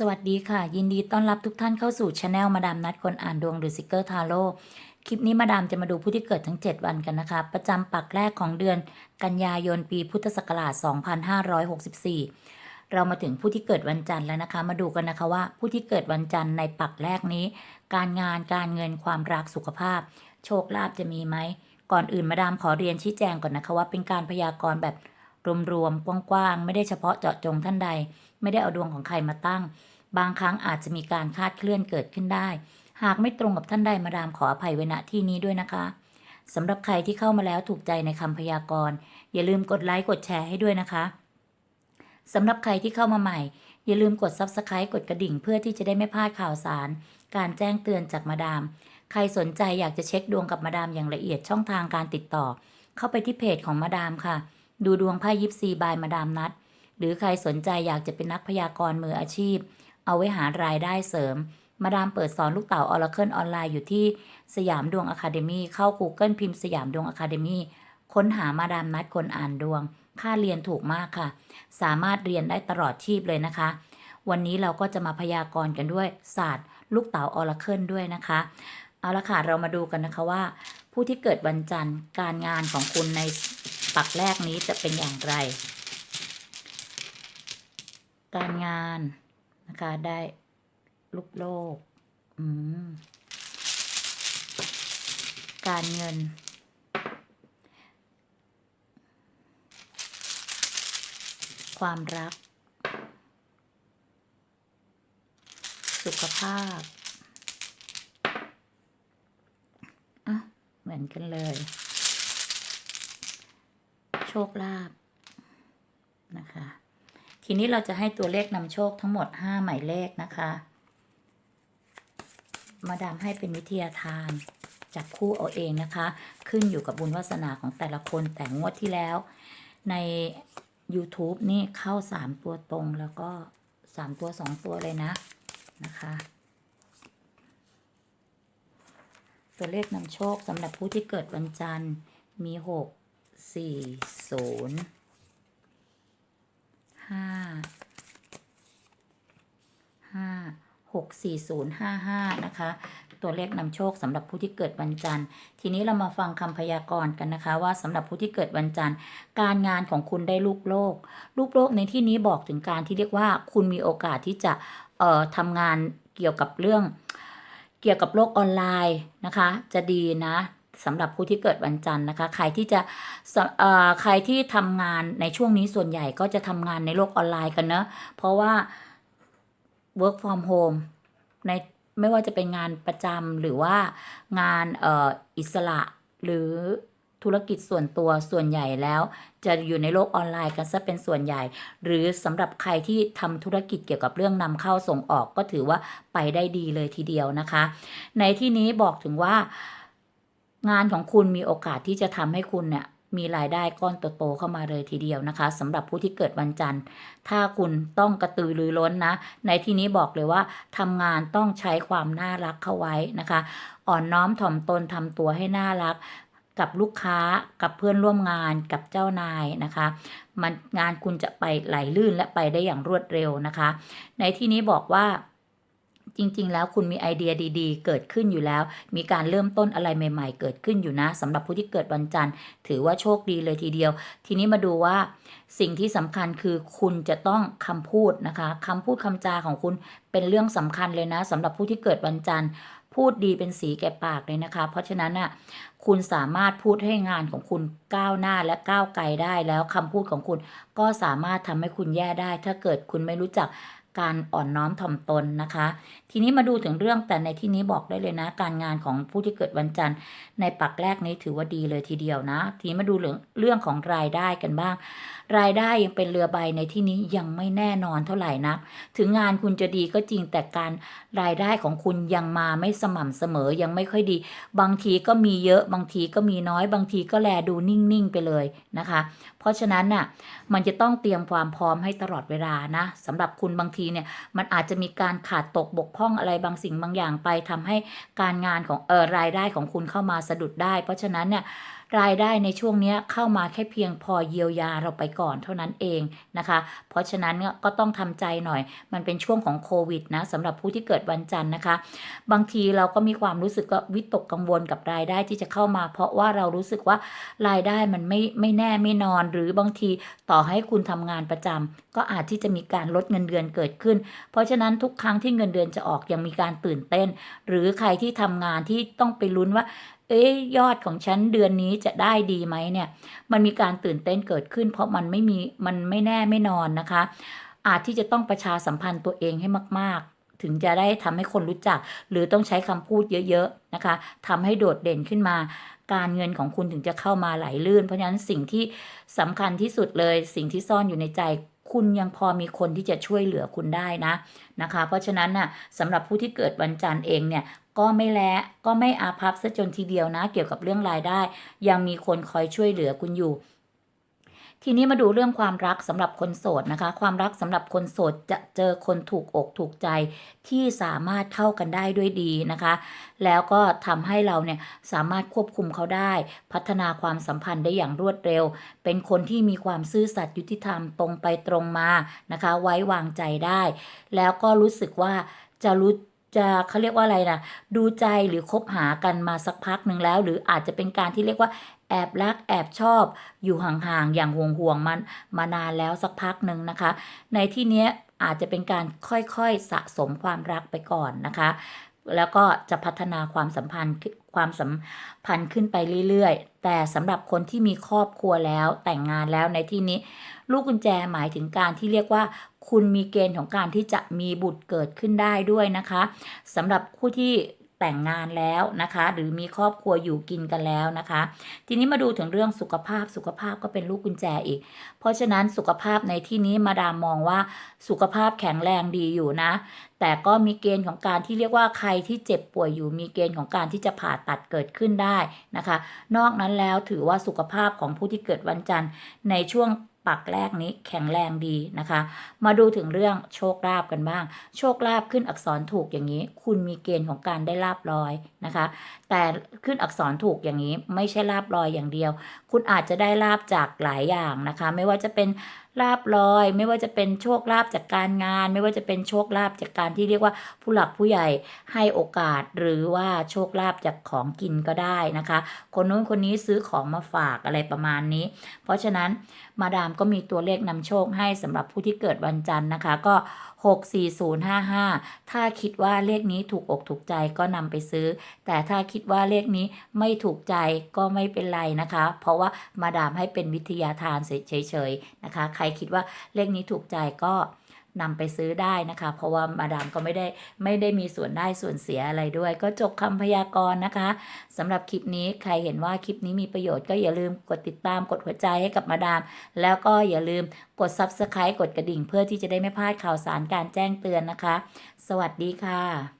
สวัสดีค่ะ ยินดีต้อนรับทุกท่านเข้าสู่ช anel มาดามนัดคนอ่านดวงหรือซิกเกอร์ทาโร่คลิปนี้มาดามจะมาดูผู้ที่เกิดทั้ง 7 วันกันนะคะ ประจำปักแรกของเดือนกันยายนปีพุทธศักราช 2564 เรามาถึงผู้ที่เกิดวันจันทร์แล้วนะคะ มาดูกันนะคะว่า ผู้ที่เกิดวันจันทร์ในปักแรกนี้ การงานการเงินความรักสุขภาพ โชคลาภจะมีไหมก่อนอื่นมาดามขอเรียนชี้แจงก่อนนะคะว่าเป็นการพยากรณ์แบบรวมๆกว้างๆไม่ได้เฉพาะเจาะจงท่านใด ไม่ได้เอาดวงของใครมาตั้ง บางครั้งอาจจะมีการคาดเคลื่อนเกิดขึ้นได้ หากไม่ตรงกับท่านใดมาดามขออภัยไว้ณที่นี้ด้วยนะคะสำหรับใครที่เข้ามาแล้วถูกใจในคำพยากรณ์อย่าลืมกดไลค์กดแชร์ให้ด้วยนะคะสำหรับใครที่เข้ามาใหม่ อย่าลืมกด Subscribe กดกระดิ่งเพื่อที่จะได้ไม่พลาดข่าวสาร การแจ้งเตือนจากมาดาม ใครสนใจอยากจะเช็คดวงกับมาดามอย่างละเอียดช่องทางการติดต่อ เข้าไปที่เพจของมาดามค่ะ ดูดวงไพ่ยิปซีบายมาดามนัด หรือใครสนใจอยากจะเป็นนักพยากรณ์มืออาชีพ เอาไว้หารายได้เสริม มาดามเปิดสอนลูกเต๋าออร์เคิลออนไลน์อยู่ที่สยามดวงอะคาเดมีเข้า Google พิมพ์สยามดวงอะคาเดมีค้นหามาดามนัดคนอ่านดวง ค่าเรียนถูกมากค่ะ สามารถเรียนได้ตลอดชีพเลยนะคะ วันนี้เราก็จะมาพยากรณ์กันด้วยศาสตร์ ลูกเต๋าออร์เคิลด้วยนะคะ เอาละค่ะเรามาดูกันนะคะว่า ผู้ที่เกิดวันจันทร์การงานของคุณในปักแรกนี้จะเป็นอย่างไร การงานนะคะ ได้ลูกโลก อืม การเงิน ความรัก สุขภาพอะเหมือนกันเลย โชคลาภนะคะ ทีนี้เราจะให้ตัวเลขนำโชคทั้งหมด 5 หมายเลขนะคะ มาดามให้เป็นวิทยาทานจับคู่เอาเองนะคะ ขึ้นอยู่กับบุญวาสนาของแต่ละคนแต่งวดที่แล้ว ใน YouTube นี่เข้า 3 ตัวตรงแล้วก็ 3 ตัว 2 ตัวเลยนะนะคะ ตัวเลขนำโชคสำหรับผู้ที่เกิดวันจันทร์มี 6 4 0 ห้าห้าหกสี่ศูนย์ห้าห้านะคะ ตัวเลขนำโชคสำหรับผู้ที่เกิดวันจันทร์ ทีนี้เรามาฟังคำพยากรณ์กันนะคะ ว่าสำหรับผู้ที่เกิดวันจันทร์ การงานของคุณได้ลูกโลก ลูกโลกในที่นี้บอกถึงการที่เรียกว่าคุณมีโอกาสที่จะเอ่อทำงานเกี่ยวกับเรื่องเกี่ยวกับโลกออนไลน์นะคะ จะดีนะ สำหรับผู้ที่เกิดวันจันทร์นะคะ ใครที่จะใครที่ทำงานในช่วงนี้ส่วนใหญ่ก็จะทำงานในโลกออนไลน์กันเนะเพราะว่า work from home ในไม่ว่าจะเป็นงานประจำหรือว่างานอออิสระหรือธุรกิจส่วนตัวส่วนใหญ่แล้ว จะอยู่ในโลกออนไลน์กันซะเป็นส่วนใหญ่ หรือสำหรับใครที่ทำธุรกิจเกี่ยวกับเรื่องนำเข้าส่งออกก็ถือว่าไปได้ดีเลยทีเดียวนะคะ ในที่นี้บอกถึงว่า งานของคุณมีโอกาสที่จะทำให้คุณเนี่ยมีรายได้ก้อนโตๆเข้ามาเลยทีเดียวนะคะสำหรับผู้ที่เกิดวันจันทร์ ถ้าคุณต้องกระตือรือร้นนะ ในที่นี้บอกเลยว่าทำงานต้องใช้ความน่ารักเข้าไว้นะคะ อ่อนน้อมถ่อมตนทำตัวให้น่ารัก กับลูกค้ากับเพื่อนร่วมงานกับเจ้านายนะคะ มันงานคุณจะไปไหลลื่นและไปได้อย่างรวดเร็วนะคะ ในที่นี้บอกว่า จริง ๆ แล้วคุณมีไอเดียดีๆ เกิดขึ้นอยู่แล้ว มีการเริ่มต้นอะไรใหม่ ๆ เกิดขึ้นอยู่นะสำหรับผู้ที่เกิดวันจันทร์ ถือว่าโชคดีเลยทีเดียว ทีนี้มาดูว่าสิ่งที่สำคัญคือคุณจะต้องคำพูดนะคะคำพูดคำจาของคุณเป็นเรื่องสำคัญเลยนะสำหรับผู้ที่เกิดวันจันทร์ พูดดีเป็นสีแก่ปากเลยนะคะ เพราะฉะนั้นน่ะคุณสามารถพูดให้งานของคุณก้าวหน้าและก้าวไกลได้แล้วคำพูดของคุณก็สามารถทำให้คุณแย่ได้ ถ้าเกิดคุณไม่รู้จัก การอ่อนน้อมถ่อมตนนะคะ ทีนี้มาดูถึงเรื่องแต่ในที่นี้บอกได้เลยนะ การงานของผู้ที่เกิดวันจันทร์ ในปักแรกนี้ถือว่าดีเลยทีเดียวนะ ทีนี้มาดูเรื่องเรื่องของรายได้กันบ้าง รายได้ยังเป็นเรือใบในที่นี้ยังไม่แน่นอนเท่าไหร่นักถึงงานคุณจะดีก็จริงแต่การรายได้ของคุณยังมาไม่สม่ำเสมอยังไม่ค่อยดี บางทีก็มีเยอะบางทีก็มีน้อย บางทีก็แลดูนิ่งๆไปเลยนะคะ เพราะฉะนั้นน่ะมันจะต้องเตรียมความพร้อมให้ตลอดเวลานะสำหรับคุณบางทีเนี่ยมันอาจจะมีการขาดตกบกพร่องอะไรบางสิ่งบางอย่างไปทำให้การงานของเออรายได้ของคุณเข้ามาสะดุดได้ เพราะฉะนั้นเนี่ยรายได้ในช่วงนี้เข้ามาแค่เพียงพอเยียวยาเราไปก่อนเท่านั้นเองนะคะ เพราะฉะนั้นก็ต้องทำใจหน่อย มันเป็นช่วงของโควิดนะสำหรับผู้ที่เกิดวันจันทร์นะคะ บางทีเราก็มีความรู้สึกก็วิตกกังวลกับรายได้ที่จะเข้ามา เพราะว่าเรารู้สึกว่ารายได้มันไม่ไม่แน่ไม่นอน หรือบางทีต่อให้คุณทำงานประจำก็อาจที่จะมีการลดเงินเดือนเกิดขึ้น เพราะฉะนั้นทุกครั้งที่เงินเดือนจะออกยังมีการตื่นเต้น หรือใครที่ทำงานที่ต้องไปลุ้นว่า เอ๊ยยอดของฉันเดือนนี้จะได้ดีไหมเนี่ย มันมีการตื่นเต้นเกิดขึ้น เพราะมันไม่มีมันไม่แน่ไม่นอนนะคะ อาจที่จะต้องประชาสัมพันธ์ตัวเองให้มาก ๆ ถึงจะได้ทำให้คนรู้จัก หรือต้องใช้คำพูดเยอะ ๆ นะคะทำให้โดดเด่นขึ้นมา การเงินของคุณถึงจะเข้ามาไหลลื่น เพราะฉะนั้นสิ่งที่สำคัญที่สุดเลยสิ่งที่ซ่อนอยู่ในใจคุณยังพอมีคนที่จะช่วยเหลือคุณได้นะนะคะ เพราะฉะนั้นน่ะสำหรับผู้ที่เกิดวันจันทร์เองเนี่ย ก็ไม่แลก็ไม่อาภัพซะจนทีเดียวนะ เกี่ยวกับเรื่องรายได้ ยังมีคนคอยช่วยเหลือคุณอยู่ทีนี้มาดูเรื่องความรักสำหรับคนโสดนะคะ ความรักสำหรับคนโสดจะเจอคนถูกอกถูกใจที่สามารถเข้ากันได้ด้วยดีนะคะ แล้วก็ทำให้เราเนี่ยสามารถควบคุมเขาได้ พัฒนาความสัมพันธ์ได้อย่างรวดเร็ว เป็นคนที่มีความซื่อสัตย์ยุติธรรมตรงไปตรงมานะคะ ไว้วางใจได้ แล้วก็รู้สึกว่าจะรู้ จะเขาเรียกว่าอะไรนะดูใจหรือคบหากันมาสักพักหนึ่งแล้ว หรืออาจจะเป็นการที่เรียกว่าแอบรักแอบชอบ อยู่ห่างๆอย่างห่วงๆมันมานานแล้วสักพักหนึ่งนะคะ ในที่เนี้ยอาจจะเป็นการค่อยๆสะสมความรักไปก่อนนะคะ แล้วก็จะพัฒนาความสัมพันธ์ความสัมพันธ์ขึ้นไปเรื่อยๆ แต่สำหรับคนที่มีครอบครัวแล้วแต่งงานแล้วในที่นี้ ลูกกุญแจหมายถึงการที่เรียกว่า คุณมีเกณฑ์ของการที่จะมีบุตรเกิดขึ้นได้ด้วยนะคะสำหรับผู้ที่ แต่งงานแล้วนะคะ หรือมีครอบครัวอยู่กินกันแล้วนะคะ ทีนี้มาดูถึงเรื่องสุขภาพสุขภาพก็เป็นลูกกุญแจอีก เพราะฉะนั้นสุขภาพในที่นี้มาดามมองว่าสุขภาพแข็งแรงดีอยู่นะ แต่ก็มีเกณฑ์ของการที่เรียกว่าใครที่เจ็บป่วยอยู่มีเกณฑ์ของการที่จะผ่าตัดเกิดขึ้นได้นะคะ นอกนั้นแล้วถือว่าสุขภาพของผู้ที่เกิดวันจันทร์ในช่วง ปักแรกนี้แข็งแรงดีนะคะ มาดูถึงเรื่องโชคลาภกันบ้าง โชคลาภขึ้นอักษรถูกอย่างนี้ คุณมีเกณฑ์ของการได้ลาบลอยนะคะ แต่ขึ้นอักษรถูกอย่างนี้ไม่ใช่ลาบลอยอย่างเดียว คุณอาจจะได้ลาบจากหลายอย่างนะคะ ไม่ว่าจะเป็น ลาบลอย ไม่ว่าจะเป็นโชคลาภจากการงาน ไม่ว่าจะเป็นโชคลาภจากการที่เรียกว่าผู้หลักผู้ใหญ่ให้โอกาสหรือว่าโชคลาภจากของกินก็ได้นะคะ คนนู้นคนนี้ซื้อของมาฝากอะไรประมาณนี้ เพราะฉะนั้นมาดามก็มีตัวเลขนำโชคให้สำหรับผู้ที่เกิดวันจันทร์นะคะ ก็64055 ถ้าคิดว่าเลขนี้ถูกอกถูกใจก็นำไปซื้อ แต่ถ้าคิดว่าเลขนี้ไม่ถูกใจก็ไม่เป็นไรนะคะ เพราะว่ามาดามให้เป็นวิทยาทานเฉยๆนะคะ ใครคิดว่าเลขนี้ถูกใจก็ นำไปซื้อได้นะคะ เพราะว่ามาดามก็ไม่ได้ไม่ได้มีส่วนได้ส่วนเสียอะไรด้วย ก็จบคำพยากรณ์นะคะสำหรับคลิปนี้ใครเห็นว่าคลิปนี้มีประโยชน์ก็อย่าลืมกดติดตามกดหัวใจให้กับมาดาม แล้วก็อย่าลืมกด Subscribe กดกระดิ่ง เพื่อที่จะได้ไม่พลาดข่าวสารการแจ้งเตือนนะคะ สวัสดีค่ะ